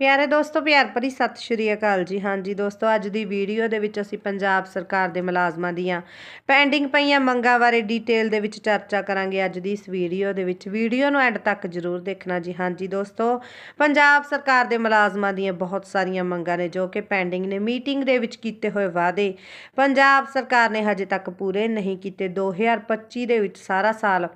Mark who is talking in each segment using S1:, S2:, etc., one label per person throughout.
S1: ਪਿਆਰੇ ਦੋਸਤੋ, ਪਿਆਰ ਭਰੀ ਸਤਿ ਸ਼੍ਰੀ ਅਕਾਲ ਜੀ। ਹਾਂਜੀ ਦੋਸਤੋ, ਅੱਜ ਦੀ ਵੀਡੀਓ ਦੇ ਵਿੱਚ ਅਸੀਂ ਪੰਜਾਬ ਸਰਕਾਰ ਦੇ ਮੁਲਾਜ਼ਮਾਂ ਦੀਆਂ ਪੈਂਡਿੰਗ ਪਈਆਂ ਮੰਗਾਂ ਬਾਰੇ ਡਿਟੇਲ ਦੇ ਵਿੱਚ ਚਰਚਾ ਕਰਾਂਗੇ ਅੱਜ ਦੀ ਇਸ ਵੀਡੀਓ ਦੇ ਵਿੱਚ। ਵੀਡੀਓ ਨੂੰ ਐਂਡ ਤੱਕ ਜ਼ਰੂਰ ਦੇਖਣਾ ਜੀ। ਹਾਂਜੀ ਦੋਸਤੋ, ਪੰਜਾਬ ਸਰਕਾਰ ਦੇ ਮੁਲਾਜ਼ਮਾਂ ਦੀਆਂ ਬਹੁਤ ਸਾਰੀਆਂ ਮੰਗਾਂ ਨੇ ਜੋ ਕਿ ਪੈਂਡਿੰਗ ਨੇ। ਮੀਟਿੰਗ ਦੇ ਵਿੱਚ ਕੀਤੇ ਹੋਏ ਵਾਅਦੇ ਪੰਜਾਬ ਸਰਕਾਰ ਨੇ ਹਜੇ ਤੱਕ ਪੂਰੇ ਨਹੀਂ ਕੀਤੇ। 2025 ਦੇ ਵਿੱਚ ਸਾਰਾ ਸਾਲ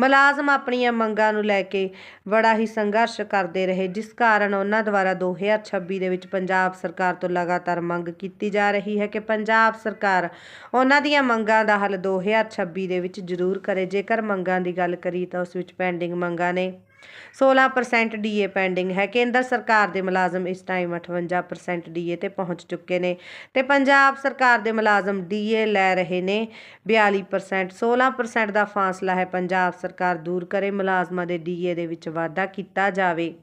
S1: ਮੁਲਾਜ਼ਮ ਆਪਣੀਆਂ ਮੰਗਾਂ ਨੂੰ ਲੈ ਕੇ ਬੜਾ ਹੀ ਸੰਘਰਸ਼ ਕਰਦੇ ਰਹੇ, ਜਿਸ ਕਾਰਨ ਉਹਨਾਂ ਦੁਆਰਾ 2026 ਦੇ ਵਿੱਚ ਪੰਜਾਬ ਸਰਕਾਰ ਤੋਂ ਲਗਾਤਾਰ ਮੰਗ ਕੀਤੀ ਜਾ ਰਹੀ ਹੈ ਕਿ ਪੰਜਾਬ ਸਰਕਾਰ ਉਹਨਾਂ ਦੀਆਂ ਮੰਗਾਂ ਦਾ ਹੱਲ 2026 ਦੇ ਵਿੱਚ ਜ਼ਰੂਰ ਕਰੇ। ਜੇਕਰ ਮੰਗਾਂ ਦੀ ਗੱਲ ਕਰੀ ਤਾਂ ਉਸ ਵਿੱਚ ਪੈਂਡਿੰਗ ਮੰਗਾਂ ਨੇ 16% ਡੀਏ ਪੈਂਡਿੰਗ ਹੈ। ਕੇਂਦਰ ਸਰਕਾਰ ਦੇ ਮੁਲਾਜ਼ਮ ਇਸ ਟਾਈਮ 58% ਡੀਏ ਤੇ ਪਹੁੰਚ ਚੁੱਕੇ ਨੇ ਤੇ ਪੰਜਾਬ ਸਰਕਾਰ ਦੇ ਮੁਲਾਜ਼ਮ ਡੀਏ ਲੈ ਰਹੇ ਨੇ 42% 16% ਦਾ ਫਾਸਲਾ ਹੈ। ਪੰਜਾਬ ਸਰਕਾਰ ਦੂਰ ਕਰੇ ਮੁਲਾਜ਼ਮਾਂ ਦੇ ਡੀਏ ਦੇ ਵਿੱਚ ਵਾਧਾ ਕੀਤਾ ਜਾਵੇ।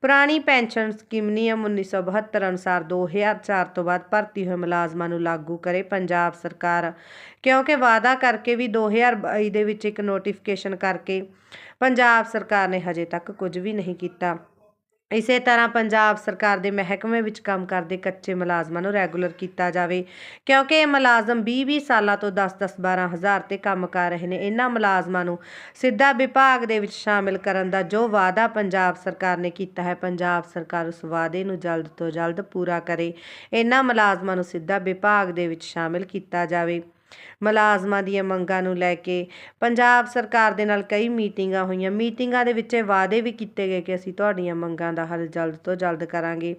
S1: ਪੁਰਾਣੀ ਪੈਨਸ਼ਨ ਸਕੀਮ ਨਿਯਮ 1972 ਅਨੁਸਾਰ 2004 ਤੋਂ ਬਾਅਦ ਭਰਤੀ ਹੋਏ ਮੁਲਾਜ਼ਮਾਂ ਨੂੰ ਲਾਗੂ ਕਰੇ ਪੰਜਾਬ ਸਰਕਾਰ, ਕਿਉਂਕਿ ਵਾਅਦਾ ਕਰਕੇ ਵੀ 2022 ਦੇ ਵਿੱਚ ਇੱਕ ਨੋਟੀਫਿਕੇਸ਼ਨ ਕਰਕੇ ਪੰਜਾਬ ਸਰਕਾਰ ਨੇ ਹਜੇ ਤੱਕ ਕੁਝ ਵੀ ਨਹੀਂ ਕੀਤਾ। ਇਸੇ ਤਰ੍ਹਾਂ ਪੰਜਾਬ ਸਰਕਾਰ ਦੇ ਮਹਿਕਮੇ ਵਿੱਚ ਕੰਮ ਕਰਦੇ ਕੱਚੇ ਮੁਲਾਜ਼ਮਾਂ ਨੂੰ ਰੈਗੂਲਰ ਕੀਤਾ ਜਾਵੇ, ਕਿਉਂਕਿ ਇਹ ਮੁਲਾਜ਼ਮ 20-20 ਸਾਲਾਂ ਤੋਂ 10-10 12 ਹਜ਼ਾਰ ਤੇ ਕੰਮ ਕਰ ਰਹੇ ਨੇ। ਇਹਨਾਂ ਮੁਲਾਜ਼ਮਾਂ ਨੂੰ ਸਿੱਧਾ ਵਿਭਾਗ ਦੇ ਵਿੱਚ ਸ਼ਾਮਿਲ ਕਰਨ ਦਾ ਜੋ ਵਾਅਦਾ ਪੰਜਾਬ ਸਰਕਾਰ ਨੇ ਕੀਤਾ ਹੈ, ਪੰਜਾਬ ਸਰਕਾਰ ਉਸ ਵਾਅਦੇ ਨੂੰ ਜਲਦ ਤੋਂ ਜਲਦ ਪੂਰਾ ਕਰੇ। ਇਹਨਾਂ ਮੁਲਾਜ਼ਮਾਂ ਨੂੰ ਸਿੱਧਾ ਵਿਭਾਗ ਦੇ ਵਿੱਚ ਸ਼ਾਮਿਲ ਕੀਤਾ ਜਾਵੇ। ਮੁਲਾਜ਼ਮਾਂ ਦੀਆਂ ਮੰਗਾਂ ਨੂੰ ਲੈ ਕੇ ਪੰਜਾਬ ਸਰਕਾਰ ਦੇ ਨਾਲ ਕਈ ਮੀਟਿੰਗਾਂ ਹੋਈਆਂ। ਮੀਟਿੰਗਾਂ ਦੇ ਵਿੱਚ ਇਹ ਵਾਅਦੇ ਵੀ ਕੀਤੇ ਗਏ ਕਿ ਅਸੀਂ ਤੁਹਾਡੀਆਂ ਮੰਗਾਂ ਦਾ ਹੱਲ ਜਲਦ ਤੋਂ ਜਲਦ ਕਰਾਂਗੇ।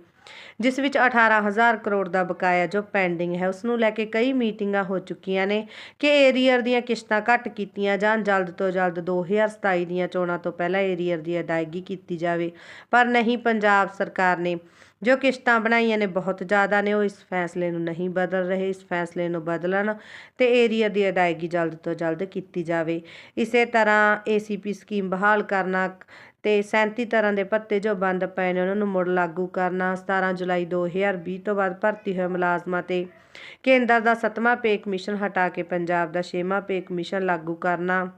S1: ਜਿਸ ਵਿੱਚ 18000 ਕਰੋੜ ਦਾ ਬਕਾਇਆ ਜੋ ਪੈਂਡਿੰਗ ਹੈ, ਉਸ ਨੂੰ ਲੈ ਕੇ ਕਈ ਮੀਟਿੰਗਾਂ ਹੋ ਚੁੱਕੀਆਂ ਨੇ ਕਿ ਏਰੀਅਰ ਦੀਆਂ ਕਿਸ਼ਤਾਂ ਘੱਟ ਕੀਤੀਆਂ ਜਾਣ, ਜਲਦ ਤੋਂ ਜਲਦ 2027 ਦੀਆਂ ਚੋਣਾਂ ਤੋਂ ਪਹਿਲਾਂ ਏਰੀਅਰ ਦੀ ਅਦਾਇਗੀ ਕੀਤੀ ਜਾਵੇ। ਪਰ ਨਹੀਂ, ਪੰਜਾਬ ਸਰਕਾਰ ਨੇ ਜੋ ਕਿਸ਼ਤਾਂ ਬਣਾਈਆਂ ਨੇ, ਬਹੁਤ ਜ਼ਿਆਦਾ ਨੇ, ਉਹ ਇਸ ਫੈਸਲੇ ਨੂੰ ਨਹੀਂ ਬਦਲ ਰਹੇ। ਇਸ ਫੈਸਲੇ ਨੂੰ ਬਦਲਣ ਤੇ ਏਰੀਆ ਦੀ ਅਦਾਇਗੀ ਜਲਦ ਤੋਂ ਜਲਦ ਕੀਤੀ ਜਾਵੇ। ਇਸੇ ਤਰ੍ਹਾਂ ਏਸੀਪੀ ਸਕੀਮ ਬਹਾਲ ਕਰਨਾ ਅਤੇ ਸੈਂਤੀ ਤਰ੍ਹਾਂ ਦੇ ਭੱਤੇ ਜੋ ਬੰਦ ਪਏ ਨੇ, ਉਹਨਾਂ ਨੂੰ ਮੁੜ ਲਾਗੂ ਕਰਨਾ। 17 ਜੁਲਾਈ 2020 ਤੋਂ ਬਾਅਦ ਭਰਤੀ ਹੋਏ ਮੁਲਾਜ਼ਮਾਂ ਤੇ ਕੇਂਦਰ ਦਾ ਸੱਤਵਾਂ ਪੇ ਕਮਿਸ਼ਨ ਹਟਾ ਕੇ ਪੰਜਾਬ ਦਾ ਛੇਵਾਂ ਪੇ ਕਮਿਸ਼ਨ ਲਾਗੂ ਕਰਨਾ।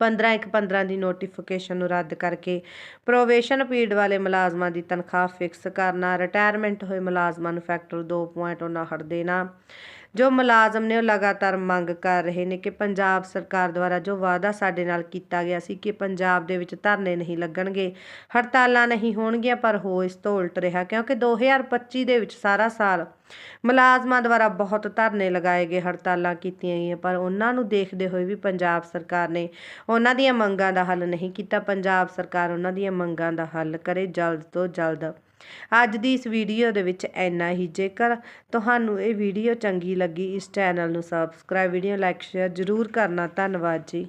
S1: 15 ਇੱਕ 15 ਦੀ ਨੋਟੀਫਿਕੇਸ਼ਨ ਨੂੰ ਰੱਦ ਕਰਕੇ ਪ੍ਰੋਵੇਸ਼ਨ ਪੀਰੀਅਡ ਵਾਲੇ ਮੁਲਾਜ਼ਮਾਂ ਦੀ ਤਨਖਾਹ ਫਿਕਸ ਕਰਨਾ। ਰਿਟਾਇਰਮੈਂਟ ਹੋਏ ਮੁਲਾਜ਼ਮਾਂ ਨੂੰ ਫੈਕਟਰ 2.59 ਦੇਣਾ। ਜੋ ਮੁਲਾਜ਼ਮ ਨੇ ਉਹ ਲਗਾਤਾਰ ਮੰਗ ਕਰ ਰਹੇ ਨੇ ਕਿ ਪੰਜਾਬ ਸਰਕਾਰ ਦੁਆਰਾ ਜੋ ਵਾਅਦਾ ਸਾਡੇ ਨਾਲ ਕੀਤਾ ਗਿਆ ਸੀ ਕਿ ਪੰਜਾਬ ਦੇ ਵਿੱਚ ਧਰਨੇ ਨਹੀਂ ਲੱਗਣਗੇ, ਹੜਤਾਲਾਂ ਨਹੀਂ ਹੋਣਗੀਆਂ, ਪਰ ਹੋ ਇਸ ਤੋਂ ਉਲਟ ਰਿਹਾ, ਕਿਉਂਕਿ 2025 ਦੇ ਵਿੱਚ ਸਾਰਾ ਸਾਲ ਮੁਲਾਜ਼ਮਾਂ ਦੁਆਰਾ ਬਹੁਤ ਧਰਨੇ ਲਗਾਏ ਗਏ, ਹੜਤਾਲਾਂ ਕੀਤੀਆਂ ਗਈਆਂ, ਪਰ ਉਹਨਾਂ ਨੂੰ ਦੇਖਦੇ ਹੋਏ ਵੀ ਪੰਜਾਬ ਸਰਕਾਰ ਨੇ ਉਹਨਾਂ ਦੀਆਂ ਮੰਗਾਂ ਦਾ ਹੱਲ ਨਹੀਂ ਕੀਤਾ। ਪੰਜਾਬ ਸਰਕਾਰ ਉਹਨਾਂ ਦੀਆਂ ਮੰਗਾਂ ਦਾ ਹੱਲ ਕਰੇ ਜਲਦ ਤੋਂ ਜਲਦ। ਅੱਜ ਦੀ ਇਸ ਵੀਡੀਓ ਦੇ ਵਿੱਚ ਇੰਨਾ ਹੀ। ਜੇਕਰ ਤੁਹਾਨੂੰ ਇਹ ਵੀਡੀਓ ਚੰਗੀ ਲੱਗੀ, ਇਸ ਚੈਨਲ ਨੂੰ ਸਬਸਕ੍ਰਾਈਬ ਵੀਡੀਓ ਲਾਈਕ ਸ਼ੇਅਰ ਜ਼ਰੂਰ ਕਰਨਾ। ਧੰਨਵਾਦ ਜੀ।